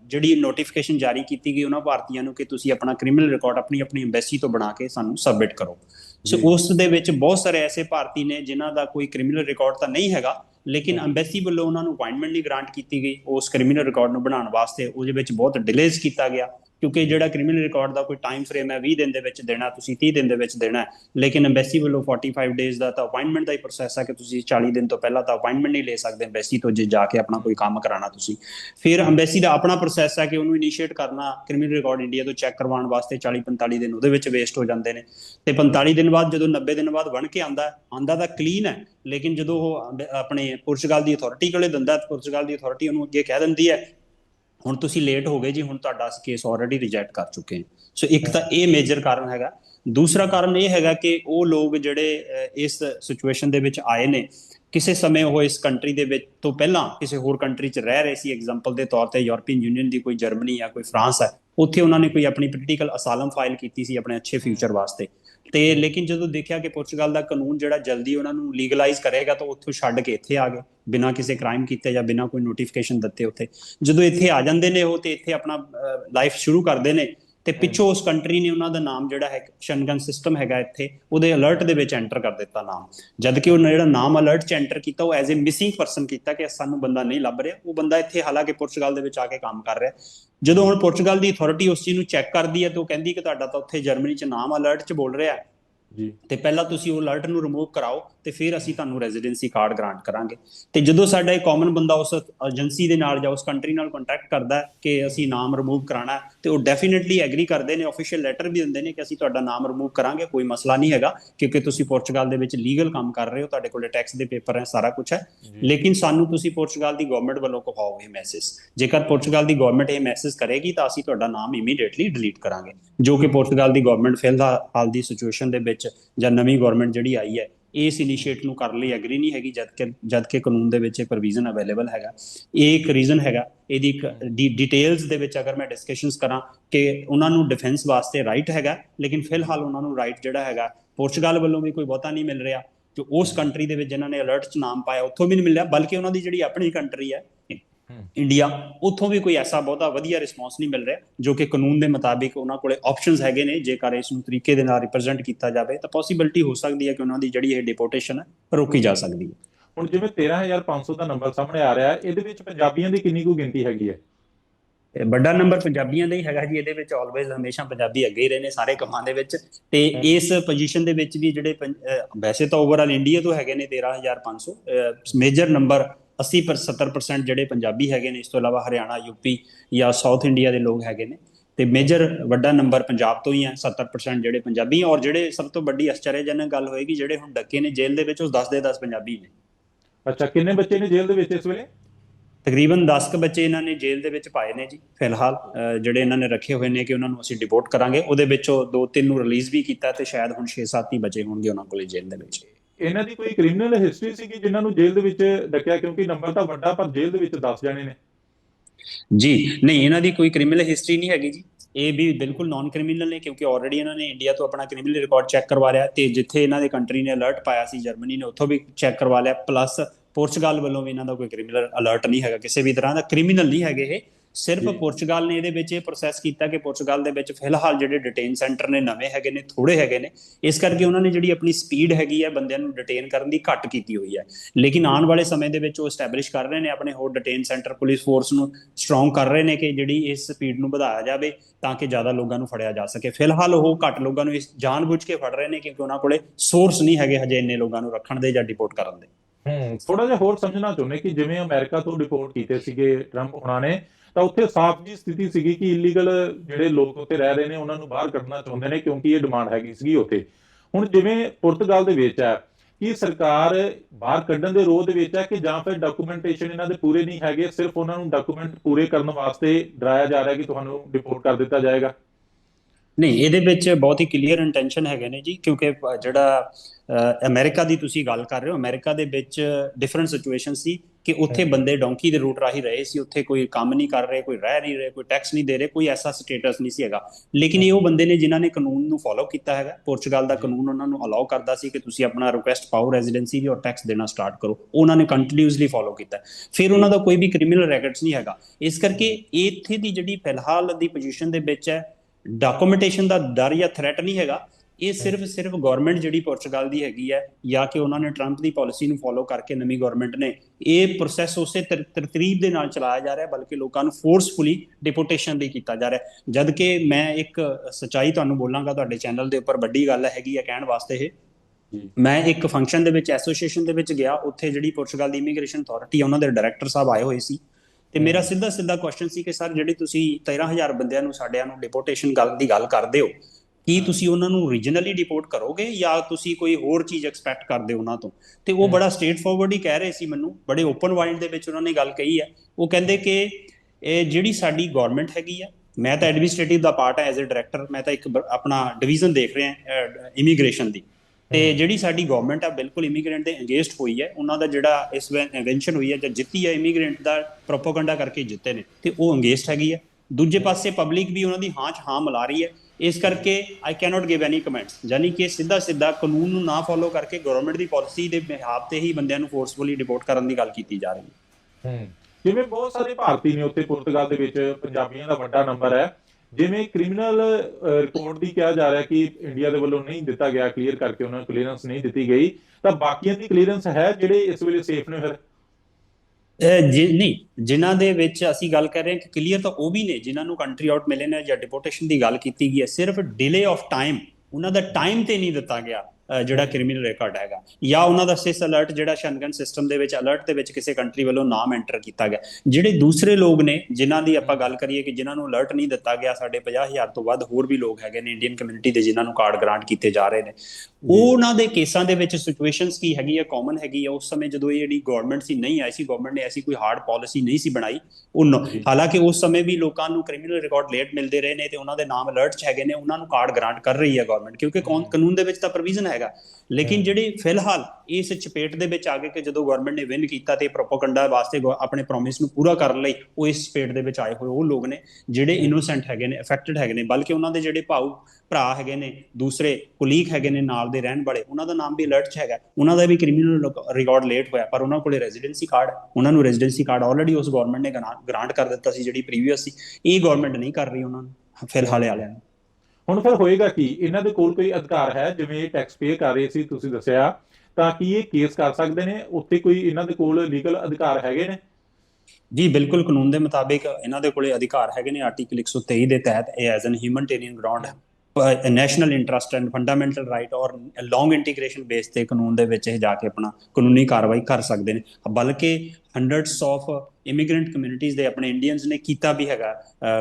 ਜਿਹੜੀ ਨੋਟੀਫਿਕੇਸ਼ਨ ਜਾਰੀ ਕੀਤੀ ਗਈ ਉਹਨਾਂ ਭਾਰਤੀਆਂ ਨੂੰ ਕਿ ਤੁਸੀਂ ਆਪਣਾ ਕ੍ਰਿਮੀਨਲ ਰਿਕਾਰਡ ਆਪਣੀ ਆਪਣੀ ਐਮਬੈਸੀ ਤੋਂ ਬਣਾ ਕੇ ਸਾਨੂੰ ਸਬਮਿਟ ਕਰੋ। ਸੋ ਉਸ ਦੇ ਵਿੱਚ ਬਹੁਤ ਸਾਰੇ ਐਸੇ ਭਾਰਤੀ ਨੇ ਜਿਨ੍ਹਾਂ ਦਾ ਕੋਈ ਕ੍ਰਿਮੀਨਲ ਰਿਕਾਰਡ ਤਾਂ ਨਹੀਂ ਹੈਗਾ ਲੇਕਿਨ ਐਮਬੈਸੀ ਵੱਲੋਂ ਉਹਨਾਂ ਨੂੰ ਅਪਾਇੰਟਮੈਂਟ ਨਹੀਂ ਗ੍ਰਾਂਟ ਕੀਤੀ ਗਈ। ਉਸ ਕ੍ਰਿਮੀਨਲ ਰਿਕਾਰਡ ਨੂੰ ਬਣਾਉਣ ਵਾਸਤੇ ਉਹਦੇ ਵਿੱਚ ਬਹੁਤ ਡਿਲੇਜ਼ ਕੀਤਾ ਗਿਆ। ਕਿਉਂਕਿ ਜਿਹੜਾ ਕ੍ਰਿਮੀਨਲ ਰਿਕਾਰਡ ਦਾ ਕੋਈ ਟਾਈਮ ਫਰੇਮ ਹੈ 20 ਦਿਨ ਦੇ ਵਿੱਚ ਦੇਣਾ, ਤੁਸੀਂ 30 ਦਿਨ ਦੇ ਵਿੱਚ ਦੇਣਾ ਲੇਕਿਨ ਐਮਬੈਸੀ ਵੱਲੋਂ 45 ਡੇਜ਼ ਦਾ ਤਾਂ ਅਪਾਇੰਟਮੈਂਟ ਦਾ ਹੀ ਪ੍ਰੋਸੈਸ ਹੈ ਕਿ ਤੁਸੀਂ 40 ਦਿਨ ਤੋਂ ਪਹਿਲਾਂ ਤਾਂ ਅਪਾਇੰਟਮੈਂਟ ਨਹੀਂ ਲੈ ਸਕਦੇ ਐਮਬੈਸੀ ਤੋਂ ਜੇ ਜਾ ਕੇ ਆਪਣਾ ਕੋਈ ਕੰਮ ਕਰਾਉਣਾ ਤੁਸੀਂ। ਫਿਰ ਐਮਬੈਸੀ ਦਾ ਆਪਣਾ ਪ੍ਰੋਸੈਸ ਹੈ ਕਿ ਉਹਨੂੰ ਇਨੀਸ਼ੀਏਟ ਕਰਨਾ ਕ੍ਰਿਮੀਨਲ ਰਿਕਾਰਡ ਇੰਡੀਆ ਤੋਂ ਚੈੱਕ ਕਰਵਾਉਣ ਵਾਸਤੇ 40 45 ਦਿਨ ਉਹਦੇ ਵਿੱਚ ਵੇਸਟ ਹੋ ਜਾਂਦੇ ਨੇ। ਤੇ 45 ਦਿਨ ਬਾਅਦ ਜਦੋਂ 90 ਦਿਨ ਬਾਅਦ ਬਣ ਕੇ ਆਂਦਾ ਆਂਦਾ ਤਾਂ ਕਲੀਨ ਹੈ, ਲੇਕਿਨ ਜਦੋਂ ਉਹ ਅੰਬ- ਆਪਣੇ ਪੁਰਤਗਾਲ ਦੀ ਅਥਾਰਟੀ ਕੋਲੇ ਦਿੰਦਾ ਪੁਰਤਗਾਲ ਦੀ ਅਥਾਰਟੀ ਉਹਨੂੰ ਅੱਗੇ ਕਹਿ ਦਿੰਦੀ ਹੈ ਹੁਣ ਤੁਸੀਂ ਲੇਟ ਹੋ ਗਏ ਜੀ, ਹੁਣ ਤੁਹਾਡਾ ਕੇਸ ਆਲਰੇਡੀ ਰਿਜੈਕਟ ਕਰ ਚੁੱਕੇ ਹਾਂ। ਸੋ ਇੱਕ ਤਾਂ ਇਹ ਮੇਜਰ ਕਾਰਨ ਹੈਗਾ। ਦੂਸਰਾ ਕਾਰਨ ਇਹ ਹੈਗਾ ਕਿ ਉਹ ਲੋਕ ਜਿਹੜੇ ਇਸ ਸਿਚੁਏਸ਼ਨ ਦੇ ਵਿੱਚ ਆਏ ਨੇ ਕਿਸੇ ਸਮੇਂ ਉਹ ਇਸ ਕੰਟਰੀ ਦੇ ਵਿੱਚ ਤੋਂ ਪਹਿਲਾਂ ਕਿਸੇ ਹੋਰ ਕੰਟਰੀ 'ਚ ਰਹਿ ਰਹੇ ਸੀ ਐਗਜ਼ਾਮਪਲ ਦੇ ਤੌਰ ਤੇ ਯੂਰਪੀਅਨ ਯੂਨੀਅਨ ਦੀ ਕੋਈ ਜਰਮਨੀ ਜਾਂ ਕੋਈ ਫਰਾਂਸ ਹੈ ਉੱਥੇ ਉਹਨਾਂ ਨੇ ਕੋਈ ਆਪਣੀ ਪੋਲੀਟੀਕਲ ਅਸਾਲਮ ਫਾਈਲ ਕੀਤੀ ਸੀ ਆਪਣੇ ਅੱਛੇ ਫਿਊਚਰ ਵਾਸਤੇ। ਤੇ ਲੇਕਿਨ ਜਦੋਂ ਦੇਖਿਆ ਕਿ ਪੁਰਤਗਾਲ ਦਾ ਕਾਨੂੰਨ ਜਿਹੜਾ ਜਲਦੀ ਉਹਨਾਂ ਨੂੰ ਲੀਗਲਾਈਜ਼ ਕਰੇਗਾ ਤਾਂ ਉੱਥੋਂ ਛੱਡ ਕੇ ਇੱਥੇ ਆ ਗਏ ਬਿਨਾਂ ਕਿਸੇ ਕ੍ਰਾਈਮ ਕੀਤੇ ਜਾਂ ਬਿਨਾਂ ਕੋਈ ਨੋਟੀਫਿਕੇਸ਼ਨ ਦਿੱਤੇ ਉੱਥੇ। ਜਦੋਂ ਇੱਥੇ ਆ ਜਾਂਦੇ ਨੇ ਉਹ ਤੇ ਇੱਥੇ ਆਪਣਾ ਲਾਈਫ ਸ਼ੁਰੂ ਕਰਦੇ ਨੇ ਤੇ ਪਿੱਛੋਂ ਉਸ ਕੰਟਰੀ ਨੇ ਉਹਨਾਂ ਦਾ ਨਾਮ ਜਿਹੜਾ ਹੈ ਸ਼ਨਗਨ ਸਿਸਟਮ ਹੈਗਾ ਇੱਥੇ ਉਹਦੇ ਅਲਰਟ ਦੇ ਵਿੱਚ ਐਂਟਰ ਕਰ ਦਿੱਤਾ ਨਾਮ। ਜਦ ਕਿ ਉਹ ਜਿਹੜਾ ਨਾਮ ਅਲਰਟ 'ਚ ਐਂਟਰ ਕੀਤਾ ਉਹ ਐਜ਼ ਅ ਮਿਸਿੰਗ ਪਰਸਨ ਕੀਤਾ ਕਿ ਸਾਨੂੰ ਬੰਦਾ ਨਹੀਂ ਲੱਭ ਰਿਹਾ। ਉਹ ਬੰਦਾ ਇੱਥੇ ਹਾਲਾਂਕਿ ਪੁਰਤਗਾਲ ਦੇ ਵਿੱਚ ਆ ਕੇ ਕੰਮ ਕਰ ਰਿਹਾ ਜਦੋਂ ਹੁਣ ਪੁਰਤਗਾਲ ਦੀ ਅਥਾਰਟੀ ਉਸ ਚੀਜ਼ ਨੂੰ ਚੈੱਕ ਕਰਦੀ ਹੈ ਤਾਂ ਉਹ ਕਹਿੰਦੀ ਕਿ ਤੁਹਾਡਾ ਤਾਂ ਉੱਥੇ ਜਰਮਨੀ 'ਚ ਨਾਮ ਅਲਰਟ 'ਚ ਬੋਲ ਰਿਹਾ ਜੀ। ਤੇ ਪਹਿਲਾਂ ਤੁਸੀਂ ਉਹ ਅਲਰਟ ਨੂੰ ਰਿਮੂਵ ਕਰਾਓ। ਤੇ ਫਿਰ ਅਸੀਂ ਤੁਹਾਨੂੰ ਰੈਜ਼ੀਡੈਂਸੀ ਕਾਰਡ ਗ੍ਰਾਂਟ ਕਰਾਂਗੇ। ਤੇ ਜਦੋਂ ਸਾਡਾ ਇਹ ਕਾਮਨ ਬੰਦਾ ਉਸ ਏਜੰਸੀ ਦੇ ਨਾਲ ਜਾਂ ਉਸ ਕੰਟਰੀ ਨਾਲ ਕੰਟੈਕਟ ਕਰਦਾ ਹੈ ਕਿ ਅਸੀਂ ਨਾਮ ਰਿਮੂਵ ਕਰਾਣਾ ਹੈ ਤੇ ਉਹ ਡੈਫੀਨਿਟਲੀ ਐਗਰੀ ਕਰਦੇ ਨੇ ਆਫੀਸ਼ੀਅਲ ਲੈਟਰ ਵੀ ਦਿੰਦੇ ਨੇ ਕਿ ਅਸੀਂ ਤੁਹਾਡਾ ਨਾਮ ਰਿਮੂਵ ਕਰਾਂਗੇ ਕੋਈ ਮਸਲਾ ਨਹੀਂ ਹੈਗਾ ਕਿਉਂਕਿ ਤੁਸੀਂ ਪੁਰਤਗਾਲ ਦੇ ਵਿੱਚ ਲੀਗਲ ਕੰਮ ਕਰ ਰਹੇ ਹੋ ਤੁਹਾਡੇ ਕੋਲੇ ਟੈਕਸ ਦੇ ਪੇਪਰ ਹੈ ਸਾਰਾ ਕੁਝ ਹੈ। ਲੇਕਿਨ ਸਾਨੂੰ ਤੁਸੀਂ ਪੁਰਤਗਾਲ ਦੀ ਗਵਰਨਮੈਂਟ ਵੱਲੋਂ ਕਹਾਓ ਇਹ ਮੈਸੇਜ ਜੇਕਰ ਪੁਰਤਗਾਲ ਦੀ ਗਵਰਨਮੈਂਟ ਇਹ ਮੈਸੇਜ ਕਰੇਗੀ ਤਾਂ ਅਸੀਂ ਤੁਹਾਡਾ ਨਾਮ ਇਮੀਡੀਏਟਲੀ ਡਿਲੀਟ ਕਰਾਂਗੇ। ਜੋ ਕਿ ਪੁਰਤਗਾਲ ਦੀ ਗਵਰਨਮੈਂਟ ਫਿਲਹਾਲ ਦੀ ਸਿਚੁਏਸ਼ਨ ਦੇ ਵਿੱਚ ਜਾਂ ਨਵੀਂ ਗਵਰਨਮੈਂਟ ਜਿਹੜੀ ਆਈ ਹੈ ਇਸ ਇਨੀਸ਼ੀਏਟ ਨੂੰ ਕਰਨ ਲਈ ਐਗਰੀ ਨਹੀਂ ਹੈਗੀ, ਜਦ ਕਿ ਜਦ ਕਿ ਕਾਨੂੰਨ ਦੇ ਵਿੱਚ ਇਹ ਪ੍ਰੋਵੀਜ਼ਨ ਅਵੇਲੇਬਲ ਹੈਗਾ। ਇਹ ਇੱਕ ਰੀਜ਼ਨ ਹੈਗਾ, ਇਹਦੀ ਇੱਕ ਡਿਟੇਲਸ ਦੇ ਵਿੱਚ ਅਗਰ ਮੈਂ ਡਿਸਕਸ਼ਨਸ ਕਰਾਂ ਕਿ ਉਹਨਾਂ ਨੂੰ ਡਿਫੈਂਸ ਵਾਸਤੇ ਰਾਈਟ ਹੈਗਾ, ਲੇਕਿਨ ਫਿਲਹਾਲ ਉਹਨਾਂ ਨੂੰ ਰਾਈਟ ਜਿਹੜਾ ਹੈਗਾ ਪੁਰਤਗਾਲ ਵੱਲੋਂ ਵੀ ਕੋਈ ਬਹੁਤਾ ਨਹੀਂ ਮਿਲ ਰਿਹਾ, ਜੋ ਉਸ ਕੰਟਰੀ ਦੇ ਵਿੱਚ ਜਿਨ੍ਹਾਂ ਨੇ ਅਲਰਟ 'ਚ ਨਾਮ ਪਾਇਆ, ਉੱਥੋਂ ਵੀ ਨਹੀਂ ਮਿਲਿਆ, ਬਲਕਿ ਉਹਨਾਂ ਦੀ ਜਿਹੜੀ ਆਪਣੀ ਕੰਟਰੀ ਹੈ ਇੰਡੀਆ ਉੱਥੋਂ ਵੀ ਕੋਈ ਐਸਾ ਬਹੁਤਾ ਵਧੀਆ ਰਿਸਪੌਂਸ ਨਹੀਂ ਮਿਲ ਰਿਹਾ ਜੋ ਕਿ ਕਾਨੂੰਨ ਦੇ ਮੁਤਾਬਿਕ ਉਹਨਾਂ ਕੋਲੇ ਆਪਸ਼ਨਸ ਹੈਗੇ ਨੇ ਜੇਕਰ ਇਸ ਨੂੰ ਤਰੀਕੇ ਦੇ ਨਾਲ ਰਿਪਰੈਜ਼ੈਂਟ ਕੀਤਾ ਜਾਵੇ ਤਾਂ ਪੋਸੀਬਿਲਿਟੀ ਹੋ ਸਕਦੀ ਹੈ ਕਿ ਉਹਨਾਂ ਦੀ ਜਿਹੜੀ ਇਹ ਡਿਪੋਰਟੇਸ਼ਨ ਹੈ ਰੋਕੀ ਜਾ ਸਕਦੀ ਹੈ। ਹੁਣ ਜਿਵੇਂ 13500 ਦਾ ਨੰਬਰ ਸਾਹਮਣੇ ਆ ਰਿਹਾ ਹੈ ਇਹਦੇ ਵਿੱਚ ਪੰਜਾਬੀਆਂ ਦੀ ਕਿੰਨੀ ਕੁ ਗਿਣਤੀ ਹੈਗੀ ਹੈ? ਵੱਡਾ ਨੰਬਰ ਪੰਜਾਬੀਆਂ ਦਾ ਹੀ ਹੈਗਾ ਜੀ ਇਹਦੇ ਵਿੱਚ ਆਲਵੇਜ਼ ਹਮੇਸ਼ਾ ਪੰਜਾਬੀ ਅੱਗੇ ਹੀ ਰਹੇ ਨੇ ਸਾਰੇ ਕੰਮਾਂ ਦੇ ਵਿੱਚ। ਤੇ ਇਸ ਪੋਜੀਸ਼ਨ ਦੇ ਵਿੱਚ ਵੀ ਜਿਹੜੇ ਵੈਸੇ ਤਾਂ ਓਵਰਆਲ ਇੰਡੀਆ ਤੋਂ ਹੈਗੇ ਨੇ 13500 ਮੇਜਰ ਨੰਬਰ 80 ਪਰ 70% ਜਿਹੜੇ ਪੰਜਾਬੀ ਹੈਗੇ ਨੇ ਇਸ ਤੋਂ ਇਲਾਵਾ ਹਰਿਆਣਾ ਯੂਪੀ ਜਾਂ ਸਾਊਥ ਇੰਡੀਆ ਦੇ ਲੋਕ ਹੈਗੇ ਨੇ। ਤੇ ਮੇਜਰ ਵੱਡਾ ਨੰਬਰ ਪੰਜਾਬ ਤੋਂ ਹੀ ਹੈ 70% ਜਿਹੜੇ ਪੰਜਾਬੀ ਔਰ ਜਿਹੜੇ ਸਭ ਤੋਂ ਵੱਡੀ ਅਚਰਜਨਕ ਗੱਲ ਹੋਏਗੀ ਜਿਹੜੇ ਹੁਣ ਡੱਕੇ ਨੇ ਜੇਲ੍ਹ ਦੇ ਵਿੱਚ ਉਹ 10 ਦੇ 10 ਪੰਜਾਬੀ ਨੇ। ਅੱਛਾ ਕਿੰਨੇ ਬੱਚੇ ਨੇ ਜੇਲ੍ਹ ਦੇ ਵਿੱਚ ਇਸ ਵੇਲੇ? ਤਕਰੀਬਨ 10 ਕ ਬੱਚੇ ਇਹਨਾਂ ਨੇ ਜੇਲ੍ਹ ਦੇ ਵਿੱਚ ਪਾਏ ਨੇ ਜੀ ਫਿਲਹਾਲ। ਜਿਹੜੇ ਇਹਨਾਂ ਨੇ ਰੱਖੇ ਹੋਏ ਨੇ ਕਿ ਉਹਨਾਂ ਨੂੰ ਅਸੀਂ ਡਿਪੋਰਟ ਕਰਾਂਗੇ। ਉਹਦੇ ਵਿੱਚੋਂ ਦੋ ਤਿੰਨ ਨੂੰ ਰਿਲੀਜ਼ ਵੀ ਕੀਤਾ ਤੇ ਸ਼ਾਇਦ ਹੁਣ 6-7 ਹੀ ਬਚੇ ਹੋਣਗੇ ਉਹਨਾਂ ਕੋਲੇ ਜੇਲ੍ਹ ਦੇ ਵਿੱਚ। ਇਹਨਾਂ ਦੀ ਕੋਈ ਕ੍ਰਿਮੀਨਲ ਹਿਸਟਰੀ ਸੀਗੀ ਜਿਨ੍ਹਾਂ ਨੂੰ ਜੇਲ੍ਹ ਦੇ ਵਿੱਚ ਡੱਕਿਆ? ਕਿਉਂਕਿ ਨੰਬਰ ਤਾਂ ਵੱਡਾ, ਪਰ ਜੇਲ੍ਹ ਦੇ ਵਿੱਚ 10 ਜਾਣੇ ਨੇ। ਜੀ, ਨਹੀਂ, ਇਹਨਾਂ ਦੀ ਕੋਈ ਕ੍ਰਿਮੀਨਲ ਹਿਸਟਰੀ ਨਹੀਂ ਹੈਗੀ ਜੀ। ਇਹ ਵੀ ਬਿਲਕੁਲ ਨਾਨ ਕ੍ਰਿਮੀਨਲ ਨੇ, ਕਿਉਂਕਿ ਆਲਰੇਡੀ ਇਹਨਾਂ ਨੇ ਇੰਡੀਆ ਤੋਂ ਆਪਣਾ ਕ੍ਰਿਮੀਨਲ ਰਿਕਾਰਡ ਚੈੱਕ ਕਰਵਾ ਲਿਆ ਤੇ ਜਿੱਥੇ ਇਹਨਾਂ ਦੇ ਕੰਟਰੀ ਨੇ ਅਲਰਟ ਪਾਇਆ ਸੀ ਜਰਮਨੀ ਨੇ, ਉੱਥੋਂ ਵੀ ਚੈੱਕ ਕਰਵਾ ਲਿਆ। ਪਲੱਸ ਪੁਰਤਗਾਲ ਵੱਲੋਂ ਵੀ ਇਹਨਾਂ ਦਾ ਕੋਈ ਕ੍ਰਿਮੀਨਲ ਅਲਰਟ ਨਹੀਂ ਹੈਗਾ ਕਿਸੇ ਵੀ ਤਰ੍ਹਾਂ ਦਾ। ਕ੍ਰਿਮੀਨਲ ਨਹੀਂ ਹੈਗੇ ਇਹ। ਸਿਰਫ। ਪੁਰਤਗਾਲ ਨੇ ਇਹਦੇ ਵਿੱਚ ਇਹ ਪ੍ਰੋਸੈਸ ਕੀਤਾ ਕਿ ਪੁਰਤਗਾਲ ਦੇ ਵਿੱਚ ਫਿਲਹਾਲ ਜਿਹੜੇ ਡਿਟੇਨ ਸੈਂਟਰ ਨੇ ਨਵੇਂ ਹੈਗੇ ਨੇ ਥੋੜੇ ਹੈਗੇ ਨੇ ਇਸ ਕਰਕੇ ਉਹਨਾਂ ਨੇ ਜਿਹੜੀ ਆਪਣੀ ਸਪੀਡ ਹੈਗੀ ਹੈ ਬੰਦਿਆਂ ਨੂੰ ਡਿਟੇਨ ਕਰਨ ਦੀ ਘੱਟ ਕੀਤੀ ਹੋਈ ਹੈ। ਲੇਕਿਨ ਆਉਣ ਵਾਲੇ ਸਮੇਂ ਦੇ ਵਿੱਚ ਉਹ ਐਸਟੈਬਲਿਸ਼ ਕਰ ਰਹੇ ਨੇ ਆਪਣੇ ਹੋਰ ਡਿਟੇਨ ਸੈਂਟਰ ਪੁਲਿਸ ਫੋਰਸ ਨੂੰ ਸਟਰੋਂਗ ਕਰ ਰਹੇ ਨੇ ਕਿ ਜਿਹੜੀ ਇਸ ਸਪੀਡ ਨੂੰ ਵਧਾਇਆ ਜਾਵੇ ਤਾਂ ਕਿ ਜ਼ਿਆਦਾ ਲੋਕਾਂ ਨੂੰ ਫੜਿਆ ਜਾ ਸਕੇ। ਫਿਲਹਾਲ ਉਹ ਘੱਟ ਲੋਕਾਂ ਨੂੰ ਇਸ ਜਾਣਬੁੱਝ ਕੇ ਫੜ ਰਹੇ ਨੇ ਕਿਉਂਕਿ ਉਹਨਾਂ ਕੋਲੇ ਸੋਰਸ ਨਹੀਂ ਹੈਗੇ ਹਜੇ ਇੰਨੇ ਲੋਕਾਂ ਨੂੰ ਰੱਖਣ ਦੇ ਜਾਂ ਡਿਪੋਰਟ ਕਰਨ ਦੇ। ਹੂੰ ਥੋੜਾ ਜਿਹਾ ਹੋਰ ਸਮਝਣਾ ਚਾਹੁੰਦੇ ਕਿ ਜਿਵੇਂ ਅਮਰੀਕਾ ਤੋਂ ਰਿਪੋਰਟ ਕੀਤੇ ਸੀਗੇ ਟਰੰਪ ਉਹਨਾਂ ਨੇ ਤਾਂ ਉੱਥੇ ਸਾਫ਼ ਜੀ ਸਥਿਤੀ ਸੀਗੀ ਕਿ ਇਲੀਗਲ ਜਿਹੜੇ ਲੋਕ ਉੱਥੇ ਰਹਿ ਰਹੇ ਨੇ, ਉਹਨਾਂ ਨੂੰ ਬਾਹਰ ਕੱਢਣਾ ਚਾਹੁੰਦੇ ਨੇ ਕਿਉਂਕਿ ਇਹ ਡਿਮਾਂਡ ਹੈਗੀ ਸੀਗੀ ਉੱਥੇ। ਹੁਣ ਜਿਵੇਂ ਪੁਰਤਗਾਲ ਦੇ ਵਿੱਚ ਹੈ ਕਿ ਸਰਕਾਰ ਬਾਹਰ ਕੱਢਣ ਦੇ ਰੋਧ ਦੇ ਵਿੱਚ ਹੈ ਕਿ ਜਾਂ ਫਿਰ ਡਾਕੂਮੈਂਟੇਸ਼ਨ ਇਹਨਾਂ ਦੇ ਪੂਰੇ ਨਹੀਂ ਹੈਗੇ, ਸਿਰਫ ਉਹਨਾਂ ਨੂੰ ਡਾਕੂਮੈਂਟ ਪੂਰੇ ਕਰਨ ਵਾਸਤੇ ਡਰਾਇਆ ਜਾ ਰਿਹਾ ਕਿ ਤੁਹਾਨੂੰ ਡਿਪੋਰਟ ਕਰ ਦਿੱਤਾ ਜਾਏਗਾ। ਨਹੀਂ ਇਹਦੇ ਵਿੱਚ ਬਹੁਤ ਹੀ ਕਲੀਅਰ ਇੰਟੈਂਸ਼ਨ ਹੈਗੇ ਨੇ ਜੀ ਕਿਉਂਕਿ ਜਿਹੜਾ ਅਮਰੀਕਾ ਦੀ ਤੁਸੀਂ ਗੱਲ ਕਰ ਰਹੇ ਹੋ ਅਮਰੀਕਾ ਦੇ ਵਿੱਚ ਡਿਫਰੈਂਟ ਸਿਚੁਏਸ਼ਨ ਸੀ ਕਿ ਉੱਥੇ ਬੰਦੇ ਡੋਂਕੀ ਦੇ ਰੂਟ ਰਾਹੀਂ ਰਹੇ ਸੀ ਉੱਥੇ ਕੋਈ ਕੰਮ ਨਹੀਂ ਕਰ ਰਹੇ ਕੋਈ ਰਹਿ ਨਹੀਂ ਰਹੇ ਕੋਈ ਟੈਕਸ ਨਹੀਂ ਦੇ ਰਹੇ ਕੋਈ ਐਸਾ ਸਟੇਟਸ ਨਹੀਂ ਸੀ ਹੈਗਾ। ਲੇਕਿਨ ਇਹ ਉਹ ਬੰਦੇ ਨੇ ਜਿਨ੍ਹਾਂ ਨੇ ਕਾਨੂੰਨ ਨੂੰ ਫੋਲੋ ਕੀਤਾ ਹੈਗਾ ਪੁਰਤਗਾਲ ਦਾ ਕਾਨੂੰਨ ਉਹਨਾਂ ਨੂੰ ਅਲਾਉ ਕਰਦਾ ਸੀ ਕਿ ਤੁਸੀਂ ਆਪਣਾ ਰਿਕੁਐਸਟ ਪਾਓ ਰੈਜ਼ੀਡੈਂਸੀ ਦੀ ਔਰ ਟੈਕਸ ਦੇਣਾ ਸਟਾਰਟ ਕਰੋ। ਉਹਨਾਂ ਨੇ ਕੰਟੀਨਿਊਸਲੀ ਫੋਲੋ ਕੀਤਾ। ਫਿਰ ਉਹਨਾਂ ਦਾ ਕੋਈ ਵੀ ਕ੍ਰਿਮੀਨਲ ਰੈਕਟਸ ਨਹੀਂ ਹੈਗਾ। ਇਸ ਕਰਕੇ ਇੱਥੇ ਦੀ ਜਿਹੜੀ ਫਿਲਹਾਲ ਦੀ ਪੋਜੀਸ਼ਨ ਦੇ ਵਿੱਚ ਹੈ ਡਾਕੂਮੈਂਟੇਸ਼ਨ ਦਾ ਡਰ ਜਾਂ ਥ੍ਰੈਟ ਨਹੀਂ ਹੈਗਾ। ਇਹ ਸਿਰਫ ਸਿਰਫ ਗਵਰਨਮੈਂਟ ਜਿਹੜੀ ਪੁਰਤਗਾਲ ਦੀ ਹੈਗੀ ਹੈ ਜਾਂ ਕਿ ਉਹਨਾਂ ਨੇ ਟਰੰਪ ਦੀ ਪਾਲਿਸੀ ਨੂੰ ਫੋਲੋ ਕਰਕੇ ਨਵੀਂ ਗਵਰਨਮੈਂਟ ਨੇ ਇਹ ਪ੍ਰੋਸੈਸ ਉਸੇ ਤਰ- ਤਰਤੀਬ ਦੇ ਨਾਲ ਚਲਾਇਆ ਜਾ ਰਿਹਾ ਬਲਕਿ ਲੋਕਾਂ ਨੂੰ ਫੋਰਸਫੁਲੀ ਡਿਪੋਰਟੇਸ਼ਨ ਲਈ ਕੀਤਾ ਜਾ ਰਿਹਾ ਜਦ ਕਿ ਮੈਂ ਇੱਕ ਸਚਾਈ ਤੁਹਾਨੂੰ ਬੋਲਾਂਗਾ ਤੁਹਾਡੇ ਚੈਨਲ ਦੇ ਉੱਪਰ ਵੱਡੀ ਗੱਲ ਹੈਗੀ ਹੈ ਕਹਿਣ ਵਾਸਤੇ ਇਹ। ਮੈਂ ਇੱਕ ਫੰਕਸ਼ਨ ਦੇ ਵਿੱਚ ਐਸੋਸੀਏਸ਼ਨ ਦੇ ਵਿੱਚ ਗਿਆ ਉੱਥੇ ਜਿਹੜੀ ਪੁਰਤਗਾਲ ਦੀ ਇਮੀਗ੍ਰੇਸ਼ਨ ਅਥਾਰਟੀ ਉਹਨਾਂ ਦੇ ਡਾਇਰੈਕਟਰ ਸਾਹਿਬ ਆਏ ਹੋਏ ਸੀ। ਤੇ ਮੇਰਾ ਸਿੱਧਾ ਸਿੱਧਾ ਕੁਐਸਚਨ ਸੀ ਕਿ ਸਰ ਜਿਹੜੀ ਤੁਸੀਂ 13000 ਬੰਦਿਆਂ ਨੂੰ ਸਾਡਿਆਂ ਨੂੰ ਡਿਪੋਰਟੇਸ਼ਨ ਗੱਲ ਦੀ ਗੱਲ ਕਰਦੇ ਹੋ ਕੀ ਤੁਸੀਂ ਉਹਨਾਂ ਨੂੰ ਰੀਜਨਲੀ ਡਿਪੋਰਟ ਕਰੋਗੇ ਜਾਂ ਤੁਸੀਂ ਕੋਈ ਹੋਰ ਚੀਜ਼ ਐਕਸਪੈਕਟ ਕਰਦੇ ਹੋ ਉਹਨਾਂ ਤੋਂ? ਤੇ ਉਹ। ਬੜਾ ਸਟ੍ਰੇਟ ਫਾਰਵਰਡ ਹੀ ਕਹਿ ਰਹੇ ਸੀ ਮੈਨੂੰ ਬੜੇ ਓਪਨ ਮਾਈਂਡ ਦੇ ਵਿੱਚ ਉਹਨਾਂ ਨੇ ਗੱਲ ਕਹੀ ਹੈ। ਉਹ ਕਹਿੰਦੇ ਕਿ ਇਹ ਜਿਹੜੀ ਸਾਡੀ ਗਵਰਨਮੈਂਟ ਹੈਗੀ ਆ ਮੈਂ ਤਾਂ ਐਡਮਿਨਿਸਟ੍ਰੇਟਿਵ ਦਾ ਪਾਰਟ ਹੈ ਐਜ਼ ਅ ਡਾਇਰੈਕਟਰ ਮੈਂ ਤਾਂ ਇੱਕ ਆਪਣਾ ਡਿਵੀਜ਼ਨ ਦੇਖ ਰਿਹਾ ਇਮੀਗ੍ਰੇਸ਼ਨ ਦੀ। ਤੇ ਜਿਹੜੀ ਸਾਡੀ ਗਵਰਨਮੈਂਟ ਆ ਬਿਲਕੁਲ ਇਮੀਗ੍ਰੈਂਟ ਦੇ ਅਗੇਂਸਟ ਹੋਈ ਹੈ। ਉਹਨਾਂ ਦਾ ਜਿਹੜਾ ਇਸ ਇਨਵੈਂਸ਼ਨ ਹੋਈ ਹੈ ਜਾਂ ਜਿੱਤੀ ਹੈ ਇਮੀਗ੍ਰੈਂਟ ਦਾ ਪ੍ਰੋਪਾਗੈਂਡਾ ਕਰਕੇ ਜਿੱਤੇ ਨੇ ਤੇ ਉਹ ਅਗੇਂਸਟ ਹੈਗੀ ਹੈ। ਦੂਜੇ ਪਾਸੇ ਪਬਲਿਕ ਵੀ ਉਹਨਾਂ ਦੀ ਹਾਂ 'ਚ ਹਾਂ ਮਿਲਾ ਰਹੀ ਹੈ। ਇਸ ਕਰਕੇ I cannot give any comments ਯਾਨੀ ਕਿ ਸਿੱਧਾ ਸਿੱਧਾ ਕਾਨੂੰਨ ਨੂੰ ਨਾ ਫੋਲੋ ਕਰਕੇ ਗਵਰਨਮੈਂਟ ਦੀ ਪਾਲਿਸੀ ਦੇ ਬਿਹਾਫ ਤੇ ਹੀ ਬੰਦਿਆਂ ਨੂੰ ਫੋਰਸਫੁਲੀ ਡਿਪੋਰਟ ਕਰਨ ਦੀ ਗੱਲ ਕੀਤੀ ਜਾ ਰਹੀ ਹੈ। ਹੂੰ। ਜਿਵੇਂ ਬਹੁਤ ਸਾਰੇ ਭਾਰਤੀ ਨੇ ਉੱਥੇ ਪੁਰਤਗਾਲ ਦੇ ਵਿੱਚ ਪੰਜਾਬੀਆਂ ਦਾ ਵੱਡਾ ਨੰਬਰ ਹੈ। ਜਿਵੇਂ ਕ੍ਰਿਮੀਨਲ ਰਿਪੋਰਟ ਦੀ ਕਿਹਾ ਜਾ ਰਿਹਾ ਕਿ ਇੰਡੀਆ ਦੇ ਵੱਲੋਂ ਨਹੀਂ ਦਿੱਤਾ ਗਿਆ, ਕਲੀਅਰ ਕਰਕੇ ਉਹਨਾਂ ਨੂੰ ਕਲੀਅਰੈਂਸ ਨਹੀਂ ਦਿੱਤੀ ਗਈ, ਤਾਂ ਬਾਕੀਆਂ ਦੀ ਕਲੀਅਰੈਂਸ ਹੈ ਜਿਹੜੇ ਇਸ ਵੇਲੇ ਸੇਫ ਨੇ ਫਿਰ? ਇਹ ਜੀ, ਨਹੀਂ, ਜਿਨ੍ਹਾਂ ਦੇ ਵਿੱਚ ਅਸੀਂ ਗੱਲ ਕਰ ਰਹੇ ਹਾਂ ਕਿ ਕਲੀਅਰ ਤਾਂ ਉਹ ਵੀ ਨੇ ਜਿਨ੍ਹਾਂ ਨੂੰ ਕੰਟਰੀ ਆਊਟ ਮਿਲੇ ਨੇ ਜਾਂ ਡਿਪੋਰਟੇਸ਼ਨ ਦੀ ਗੱਲ ਕੀਤੀ ਗਈ ਹੈ, ਸਿਰਫ ਡਿਲੇ ਆਫ ਟਾਈਮ, ਉਹਨਾਂ ਦਾ ਟਾਈਮ ਤੇ ਨਹੀਂ ਦਿੱਤਾ ਗਿਆ। ਜਿਹੜਾ ਕ੍ਰਿਮੀਨਲ ਰਿਕਾਰਡ ਹੈਗਾ। ਜਾਂ ਉਹਨਾਂ ਦਾ ਸਿਸ ਅਲਰਟ ਜਿਹੜਾ ਸ਼ੰਗਨ ਸਿਸਟਮ ਦੇ ਵਿੱਚ ਅਲਰਟ ਦੇ ਵਿੱਚ ਕਿਸੇ ਕੰਟਰੀ ਵੱਲੋਂ ਨਾਮ ਐਂਟਰ ਕੀਤਾ ਗਿਆ। ਜਿਹੜੇ ਦੂਸਰੇ ਲੋਕ ਨੇ, ਜਿਨ੍ਹਾਂ ਦੀ ਆਪਾਂ ਗੱਲ ਕਰੀਏ ਕਿ ਜਿਨ੍ਹਾਂ ਨੂੰ ਅਲਰਟ ਨਹੀਂ ਦਿੱਤਾ ਗਿਆ, ਸਾਡੇ 50000 ਤੋਂ ਵੱਧ ਹੋਰ ਵੀ ਲੋਕ ਹੈਗੇ ਨੇ ਇੰਡੀਅਨ ਕਮਿਊਨਿਟੀ ਦੇ, ਜਿਨ੍ਹਾਂ ਨੂੰ ਕਾਰਡ ਗ੍ਰਾਂਟ ਕੀਤੇ ਜਾ ਰਹੇ ਨੇ। ਉਹਨਾਂ ਦੇ ਕੇਸਾਂ ਦੇ ਵਿੱਚ ਸਿਚੁਏਸ਼ਨਸ ਕੀ ਹੈਗੀ ਹੈ ਕਾਮਨ ਹੈਗੀ ਹੈ ਉਸ ਸਮੇਂ ਜਦੋਂ ਇਹ ਜਿਹੜੀ ਗਵਰਨਮੈਂਟ ਸੀ ਨਹੀਂ ਆਈ ਸੀ ਗਵਰਨਮੈਂਟ ਨੇ ਐਸੀ ਕੋਈ ਹਾਰਡ ਪਾਲਿਸੀ ਨਹੀਂ ਸੀ ਬਣਾਈ ਉਹ। ਹਾਲਾਂਕਿ ਉਸ ਸਮੇਂ ਵੀ ਲੋਕਾਂ ਨੂੰ ਕ੍ਰਿਮੀਨਲ ਰਿਕਾਰਡ ਲੇਟ ਮਿਲਦੇ ਰਹੇ ਨੇ ਤੇ ਉਹਨਾਂ ਦੇ ਨਾਮ ਅਲਰਟ 'ਚ ਹੈਗੇ ਨੇ ਉਹਨਾਂ ਨੂੰ ਕਾਰਡ ਗ੍ਰਾਂਟ ਕਰ ਰਹੀ ਹੈ ਗਵਰਨਮੈਂਟ ਕਿਉਂਕਿ। ਕਾਨੂੰਨ ਦੇ ਵਿੱਚ ਤਾਂ ਪ੍ਰੋਵੀਜ਼ਨ ਹੈਗਾ ਲੇਕਿਨ। ਜਿਹੜੇ ਫਿਲਹਾਲ ਇਸ ਚਪੇਟ ਦੇ ਵਿੱਚ ਆ ਗਏ ਕਿ ਜਦੋਂ ਗਵਰਨਮੈਂਟ ਨੇ ਵਿਨ ਕੀਤਾ ਤੇ ਪ੍ਰੋਪਾਗੈਂਡਾ ਵਾਸਤੇ ਆਪਣੇ ਪ੍ਰੋਮਿਸ ਨੂੰ ਪੂਰਾ ਕਰਨ ਲਈ ਉਹ ਇਸ ਚਪੇਟ ਦੇ ਵਿੱਚ ਆਏ ਹੋਏ ਉਹ ਲੋਕ ਨੇ ਜਿਹੜੇ। ਇਨੋਸੈਂਟ ਹੈਗੇ ਨੇ ਅਫੈਕਟਡ ਹੈਗੇ ਨੇ ਬਲਕਿ ਉਹਨਾਂ ਦੇ ਜਿਹੜੇ ਭਾਊ ਭਰਾ ਹੈਗੇ ਨੇ ਦੂਸਰੇ ਕੁਲੀਗ ਹੈਗੇ ਨੇ ਨਾਲ ਦੇ ਰਹਿਣ ਵਾਲੇ ਉਹਨਾਂ ਦਾ ਨਾਮ ਵੀ ਅਲਰਟ 'ਚ ਹੈਗਾ। ਉਹਨਾਂ ਦਾ ਵੀ ਕ੍ਰਿਮੀਨਲ ਰਿਕਾਰਡ ਲੇਟ ਹੋਇਆ ਪਰ ਉਹਨਾਂ ਕੋਲੇ ਰੈਜ਼ੀਡੈਂਸੀ ਕਾਰਡ ਉਹਨਾਂ ਨੂੰ ਰੈਜ਼ੀਡੈਂਸੀ ਕਾਰਡ ਆਲਰੇਡੀ ਉਸ ਗਵਰਨਮੈਂਟ ਨੇ ਗ੍ਰਾਂਟ ਕਰ ਦਿੱਤਾ ਸੀ ਜਿਹੜੀ ਪ੍ਰੀਵੀਅਸ ਸੀ। ਇਹ ਗਵਰਨਮੈਂਟ ਨਹੀਂ ਕਰ ਰਹੀ ਉਹਨਾਂ ਨੂੰ ਫਿਲਹਾਲ ਵਾਲਿਆਂ ਨੂੰ। ਹੁਣ ਫਿਰ ਹੋਏਗਾ ਕੀ? ਇਹਨਾਂ ਦੇ ਕੋਲ ਕੋਈ ਅਧਿਕਾਰ ਹੈ ਜਿਵੇਂ ਟੈਕਸ ਪੇ ਕਰ ਰਹੇ ਸੀ ਤੁਸੀਂ ਦੱਸਿਆ ਤਾਂ ਕੀ ਇਹ ਕੇਸ ਕਰ ਸਕਦੇ ਨੇ? ਉੱਥੇ ਕੋਈ ਇਹਨਾਂ ਦੇ ਕੋਲ ਲੀਗਲ ਅਧਿਕਾਰ ਹੈਗੇ ਨੇ? ਜੀ ਬਿਲਕੁਲ ਕਾਨੂੰਨ ਦੇ ਮੁਤਾਬਿਕ ਇਹਨਾਂ ਦੇ ਕੋਲੇ ਅਧਿਕਾਰ ਹੈਗੇ ਨੇ ਆਰਟੀਕਲ 123 ਦੇ ਤਹਿਤ ਇਹ as an humanitarian ground national interest and fundamental right ਔਰ ਲੌਂਗ ਇੰਟੀਗ੍ਰੇਸ਼ਨ ਬੇਸ ਤੇ ਕਾਨੂੰਨ ਦੇ ਵਿੱਚ ਇਹ ਜਾ ਕੇ ਆਪਣਾ ਕਾਨੂੰਨੀ ਕਾਰਵਾਈ ਕਰ ਸਕਦੇ ਨੇ। ਬਲਕਿ ਹੰਡਰਡਸ ਆਫ ਇਮੀਗ੍ਰੈਂਟ ਕਮਿਊਨਿਟੀਜ਼ ਦੇ ਆਪਣੇ ਇੰਡੀਅਨਸ ਨੇ ਕੀਤਾ ਵੀ ਹੈਗਾ।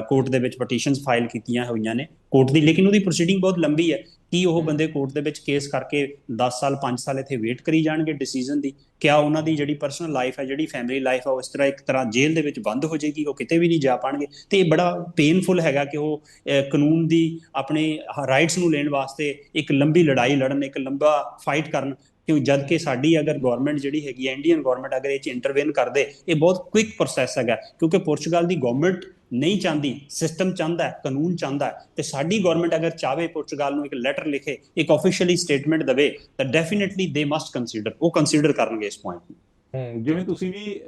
ਕੋਰਟ ਦੇ ਵਿੱਚ ਪਟੀਸ਼ਨਸ ਫਾਈਲ ਕੀਤੀਆਂ ਹੋਈਆਂ ਨੇ। ਕੋਰਟ ਦੀ, ਲੇਕਿਨ ਉਹਦੀ ਪ੍ਰੋਸੀਡਿੰਗ ਬਹੁਤ ਲੰਬੀ ਹੈ। ਕੀ ਉਹ ਬੰਦੇ ਕੋਰਟ ਦੇ ਵਿੱਚ ਕੇਸ ਕਰਕੇ 10 ਸਾਲ 5 ਸਾਲ ਇੱਥੇ ਵੇਟ ਕਰੀ ਜਾਣਗੇ ਡਿਸੀਜਨ ਦੀ? ਕਿਆ ਉਹਨਾਂ ਦੀ ਜਿਹੜੀ ਪਰਸਨਲ ਲਾਈਫ ਹੈ ਜਿਹੜੀ ਫੈਮਿਲੀ ਲਾਈਫ ਹੈ ਉਹ ਇਸ ਤਰ੍ਹਾਂ ਇੱਕ ਤਰ੍ਹਾਂ ਜੇਲ੍ਹ ਦੇ ਵਿੱਚ ਬੰਦ ਹੋ ਜਾਏਗੀ ਉਹ ਕਿਤੇ ਵੀ ਨਹੀਂ ਜਾ ਪਾਣਗੇ? ਤੇ ਇਹ ਬੜਾ ਪੇਨਫੁਲ ਹੈਗਾ ਕਿ ਉਹ ਕਾਨੂੰਨ ਦੀ ਆਪਣੇ ਰਾਈਟਸ ਨੂੰ ਲੈਣ ਵਾਸਤੇ ਇੱਕ ਲੰਬੀ ਲੜਾਈ ਲੜਨ ਇੱਕ ਲੰਬਾ ਫਾਈਟ ਕਰਨ। ਕਿਉਂ? ਜਦ ਕਿ ਸਾਡੀ ਅਗਰ ਗਵਰਨਮੈਂਟ ਜਿਹੜੀ ਹੈਗੀ ਹੈ ਇੰਡੀਅਨ ਗਵਰਨਮੈਂਟ ਅਗਰ ਇਹ ਚ ਇੰਟਰਵੈਨ ਕਰਦੇ ਇਹ ਬਹੁਤ ਕੁਇਕ ਪ੍ਰੋਸੈਸ ਹੈਗਾ। ਕਿਉਂਕਿ ਪੁਰਤਗਾਲ ਦੀ ਗਵਰਨਮੈਂਟ ਨਹੀਂ ਚਾਹੁੰਦੀ ਸਿਸਟਮ ਚਾਹੁੰਦਾ ਹੈ ਕਾਨੂੰਨ ਚਾਹੁੰਦਾ ਹੈ ਤੇ ਸਾਡੀ ਗਵਰਨਮੈਂਟ ਅਗਰ ਚਾਵੇ ਪੁਰਤਗਾਲ ਨੂੰ ਇੱਕ ਲੈਟਰ ਲਿਖੇ ਇੱਕ ਆਫੀਸ਼ੀਅਲੀ ਸਟੇਟਮੈਂਟ ਦੇਵੇ ਤਾਂ ਡੈਫੀਨਿਟਲੀ ਦੇ ਮਸਟ ਕੰਸੀਡਰ ਉਹ ਕੰਸੀਡਰ ਕਰਨਗੇ ਇਸ ਪੁਆਇੰਟ ਨੂੰ। ਜਿਵੇਂ ਤੁਸੀਂ ਵੀ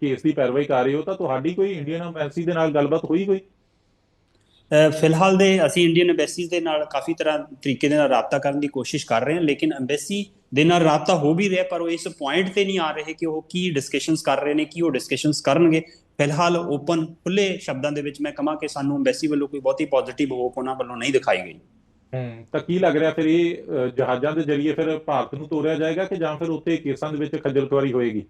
ਕੇਸ ਦੀ ਪੈਰਵਾਈ ਕਰ ਰਹੇ ਹੋ ਤਾਂ ਤੁਹਾਡੀ ਕੋਈ ਇੰਡੀਅਨ ਐਮਬੈਸੀ ਦੇ ਨਾਲ ਗੱਲਬਾਤ ਹੋਈ ਕੋਈ? ਫਿਲਹਾਲ ਦੇ ਅਸੀਂ ਇੰਡੀਅਨ ਐਮਬੈਸੀਜ਼ ਦੇ ਨਾਲ ਕਾਫੀ ਤਰ੍ਹਾਂ ਤਰੀਕੇ ਦੇ ਨਾਲ ਰਾਬਤਾ ਕਰਨ ਦੀ ਕੋਸ਼ਿਸ਼ ਕਰ ਰਹੇ ਹਾਂ ਲੇਕਿਨ ਐਮਬੈਸੀ ਦੇ ਨਾਲ ਰਾਬਤਾ ਹੋ ਵੀ ਰਿਹਾ ਪਰ ਉਹ ਇਸ ਪੁਆਇੰਟ ਤੇ ਨਹੀਂ ਆ ਰਹੇ ਕਿ ਉਹ ਕੀ ਡਿਸਕਸ਼ਨਸ ਕਰ ਰਹੇ ਨੇ ਕੀ ਉਹ ਡਿਸਕਸ਼ਨਸ ਕਰਨਗੇ। ਫਿਲਹਾਲ ਓਪਨ ਖੁੱਲੇ ਸ਼ਬਦਾਂ ਦੇ ਵਿੱਚ ਮੈਂ ਕਹਾਂ ਕਿ ਸਾਨੂੰ ਐਮਬੈਸੀ ਵੱਲੋਂ ਕੋਈ ਬਹੁਤੀ ਪੋਜ਼ਿਟਿਵ ਹੋਪ ਉਹਨਾਂ ਵੱਲੋਂ ਨਹੀਂ ਦਿਖਾਈ ਗਈ। ਹੂੰ ਤਾਂ ਕੀ ਲੱਗ ਰਿਹਾ ਫਿਰ ਇਹ ਜਹਾਜ਼ਾਂ ਦੇ ਜ਼ਰੀਏ ਫਿਰ ਭਾਰਤ ਨੂੰ ਤੋਰਿਆ ਜਾਏਗਾ ਕਿ ਜਾਂ ਫਿਰ ਉੱਥੇ ਕੇਸਾਂ ਦੇ ਵਿੱਚ ਖੱਜਲ ਖੁਆਰੀ ਹੋਏਗੀ?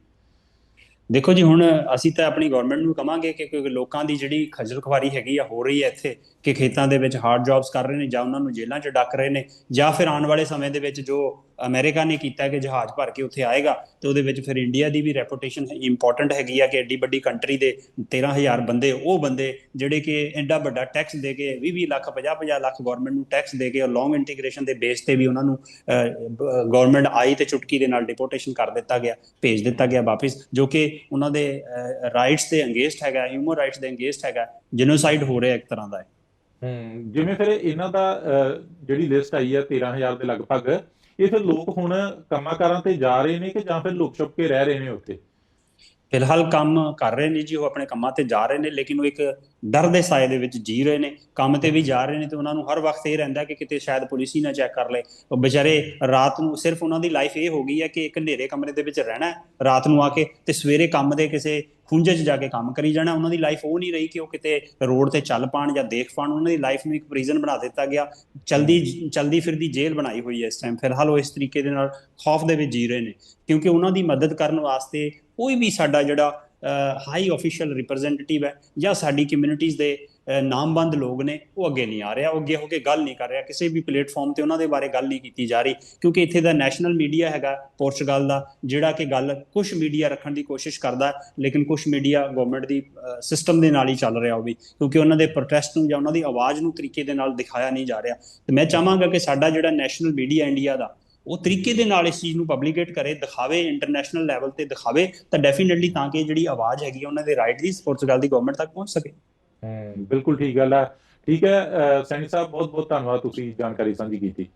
ਦੇਖੋ ਜੀ ਹੁਣ ਅਸੀਂ ਤਾਂ ਆਪਣੀ ਗਵਰਨਮੈਂਟ ਨੂੰ ਕਵਾਂਗੇ ਕਿ ਕਿਉਂਕਿ ਲੋਕਾਂ ਦੀ ਜਿਹੜੀ ਖੱਜਲ ਖੁਆਰੀ ਹੈਗੀ ਆ ਹੋ ਰਹੀ ਹੈ ਇੱਥੇ ਕਿ ਖੇਤਾਂ ਦੇ ਵਿੱਚ ਹਾਰਡ ਜੌਬਸ ਕਰ ਰਹੇ ਨੇ ਜਾਂ ਉਹਨਾਂ ਨੂੰ ਜੇਲ੍ਹਾਂ 'ਚ ਡੱਕ ਰਹੇ ਨੇ ਜਾਂ ਫਿਰ ਆਉਣ ਵਾਲੇ ਸਮੇਂ ਦੇ ਵਿੱਚ ਜੋ ਅਮਰੀਕਾ ਨੇ ਕੀਤਾ ਕਿ ਜਹਾਜ਼ ਭਰ ਕੇ ਉੱਥੇ ਆਏਗਾ ਤੇ ਉਹਦੇ ਵਿੱਚ ਫਿਰ ਇੰਡੀਆ ਦੀ ਵੀ ਰੈਪੂਟੇਸ਼ਨ ਇੰਪੋਰਟੈਂਟ ਹੈਗੀ ਆ ਕਿ ਐਡੀ ਵੱਡੀ ਕੰਟਰੀ ਦੇ 13000 ਬੰਦੇ, ਉਹ ਬੰਦੇ ਜਿਹੜੇ ਕਿ ਐਡਾ ਵੱਡਾ ਟੈਕਸ ਦੇ ਕੇ 20 ਲੱਖ 50-50 ਲੱਖ ਗਵਰਨਮੈਂਟ ਨੂੰ ਟੈਕਸ ਦੇ ਕੇ ਔਰ ਲੌਂਗ ਇੰਟੀਗ੍ਰੇਸ਼ਨ ਦੇ ਬੇਸ ਤੇ ਵੀ ਉਹਨਾਂ ਨੂੰ ਗਵਰਨਮੈਂਟ ਆਈ ਤੇ ਚੁਟਕੀ ਦੇ ਨਾਲ ਡਿਪੋਰਟੇਸ਼ਨ ਕਰ ਦਿੱਤਾ ਗਿਆ, ਭੇਜ ਦਿੱਤਾ ਗਿਆ ਵਾਪਸ, ਜੋ ਕਿ ਉਹਨਾਂ ਦੇ ਰਾਈਟਸ ਦੇ ਅੰਗੇਸਟ ਹੈਗਾ ਹਿਊਮਨ ਰਾਈਟਸ ਦੇ ਅੰਗੇਸਟ ਹੈਗਾ ਜੈਨੋਸਾਈਡ ਹੋ ਰਿਹਾ ਇੱਕ ਤਰ੍ਹਾਂ ਦਾ ਹੈ। ਜਿਵੇਂ ਫਿਰ ਇਹਨਾਂ ਦਾ ਜਿਹੜੀ ਲਿਸਟ ਆਈ ਹੈ 13000 ਦੇ ਲਗਭਗ, ਇਹ ਫਿਰ ਲੋਕ ਹੁਣ ਕੰਮਾਂ-ਕਾਰਾਂ ਤੇ ਜਾ ਰਹੇ ਨੇ ਕਿ ਜਾਂ ਫਿਰ ਲੁਕ ਛੁਪ ਕੇ ਰਹਿ ਰਹੇ ਨੇ ਉੱਥੇ? ਫਿਲਹਾਲ ਕੰਮ ਕਰ ਰਹੇ ਨੇ ਜੀ, ਉਹ ਆਪਣੇ ਕੰਮਾਂ ਤੇ ਜਾ ਰਹੇ ਨੇ, ਲੇਕਿਨ ਉਹ ਇੱਕ ਡਰ ਦੇ ਸਾਏ ਦੇ ਵਿੱਚ ਜੀ ਰਹੇ ਨੇ। ਕੰਮ ਤੇ ਵੀ ਜਾ ਰਹੇ ਨੇ ਤੇ ਉਹਨਾਂ ਨੂੰ ਹਰ ਵਕਤ ਇਹ ਰਹਿੰਦਾ ਕਿ ਕਿਤੇ ਸ਼ਾਇਦ ਪੁਲਿਸ ਹੀ ਨਾ ਚੈੱਕ ਕਰ ਲੇ ਉਹ ਵਿਚਾਰੇ ਰਾਤ ਨੂੰ ਸਿਰਫ ਉਹਨਾਂ ਦੀ ਲਾਈਫ ਇਹ ਹੋ ਗਈ ਹੈ ਕਿ ਇੱਕ ਹਨੇਰੇ ਕਮਰੇ ਦੇ ਵਿੱਚ ਰਹਿਣਾ ਰਾਤ ਨੂੰ ਆ ਕੇ ਤੇ ਸਵੇਰੇ ਕੰਮ ਦੇ ਕਿਸੇ ਖੁੰਝੇ 'ਚ ਜਾ ਕੇ ਕੰਮ ਕਰੀ ਜਾਣਾ ਉਹਨਾਂ ਦੀ ਲਾਈਫ ਉਹ ਨਹੀਂ ਰਹੀ ਕਿ ਉਹ ਕਿਤੇ ਰੋਡ ਤੇ ਚੱਲ ਪਾਣ ਜਾਂ ਦੇਖ ਪਾਣ ਉਹਨਾਂ ਦੀ ਲਾਈਫ ਨੂੰ ਇੱਕ ਪ੍ਰਿਜ਼ਨ ਬਣਾ ਦਿੱਤਾ ਗਿਆ। ਚਲਦੀ ਚਲਦੀ ਫਿਰਦੀ ਜੇਲ੍ਹ ਬਣਾਈ ਹੋਈ ਹੈ ਇਸ ਟਾਈਮ ਫਿਲਹਾਲ ਉਹ ਇਸ ਤਰੀਕੇ ਦੇ ਨਾਲ ਖੌਫ ਦੇ ਵਿੱਚ ਜੀ ਰਹੇ ਨੇ ਕਿਉਂਕਿ ਉਹਨਾਂ ਦੀ ਮਦਦ ਕਰਨ ਵਾਸਤੇ ਕੋਈ ਵੀ ਸਾਡਾ ਜਿਹੜਾ ਹਾਈ ਅਫੀਸ਼ੀਅਲ ਰਿਪਰੈਜ਼ੈਂਟੇਟਿਵ ਹੈ ਜਾਂ ਸਾਡੀ ਕਮਿਊਨਿਟੀਜ਼ ਦੇ ਨਾਮਬੰਦ ਲੋਕ ਨੇ, ਉਹ ਅੱਗੇ ਨਹੀਂ ਆ ਰਿਹਾ, ਉਹ ਅੱਗੇ ਹੋ ਕੇ ਗੱਲ ਨਹੀਂ ਕਰ ਰਿਹਾ, ਕਿਸੇ ਵੀ ਪਲੇਟਫਾਰਮ ਤੇ ਉਹਨਾਂ ਦੇ ਬਾਰੇ ਗੱਲ ਨਹੀਂ ਕੀਤੀ ਜਾ ਰਹੀ, ਕਿਉਂਕਿ ਇੱਥੇ ਦਾ ਨੈਸ਼ਨਲ ਮੀਡੀਆ ਹੈਗਾ ਪੋਰਚੁਗਲ ਦਾ, ਜਿਹੜਾ ਕਿ ਗੱਲ ਕੁਝ ਮੀਡੀਆ ਰੱਖਣ ਦੀ ਕੋਸ਼ਿਸ਼ ਕਰਦਾ, ਲੇਕਿਨ ਕੁਝ ਮੀਡੀਆ ਗਵਰਨਮੈਂਟ ਦੀ ਸਿਸਟਮ ਦੇ ਨਾਲ ਹੀ ਚੱਲ ਰਿਹਾ ਉਹ ਵੀ, ਕਿਉਂਕਿ ਉਹਨਾਂ ਦੇ ਪ੍ਰੋਟੈਸਟ ਨੂੰ ਜਾਂ ਉਹਨਾਂ ਦੀ ਆਵਾਜ਼ ਨੂੰ ਤਰੀਕੇ ਦੇ ਨਾਲ ਦਿਖਾਇਆ ਨਹੀਂ ਜਾ ਰਿਹਾ। ਤੇ ਮੈਂ ਚਾਹਾਂਗਾ ਕਿ ਸਾਡਾ ਜਿਹੜਾ ਨੈਸ਼ਨਲ ਮੀਡੀਆ ਇੰਡੀਆ ਦਾ, ਉਹ ਤਰੀਕੇ ਦੇ ਨਾਲ ਇਸ ਚੀਜ਼ ਨੂੰ ਪਬਲਿਕੇਟ ਕਰੇ, ਦਿਖਾਵੇ ਇੰਟਰਨੈਸ਼ਨਲ ਲੈਵਲ ਤੇ ਦਿਖਾਵੇ, ਤਾਂ ਡੈਫੀਨਿਟਲੀ ਤਾਂ ਕਿ ਜਿਹੜੀ ਆਵਾਜ਼ ਹੈਗੀ ਆ, ਉਹਨਾਂ ਦੇ ਰਾਈਟ ਦੀ ਪੋਰਚੁਗਲ ਦੀ ਗਵਰਨਮੈਂਟ ਤੱਕ ਪਹੁੰਚ ਸਕੇ। ਬਿਲਕੁਲ ਠੀਕ ਗੱਲ ਹੈ ਠੀਕ ਹੈ ਅ, ਸੈਣੀ ਸਾਹਿਬ ਬਹੁਤ ਬਹੁਤ ਧੰਨਵਾਦ ਤੁਸੀਂ ਜਾਣਕਾਰੀ ਸਾਂਝੀ ਕੀਤੀ।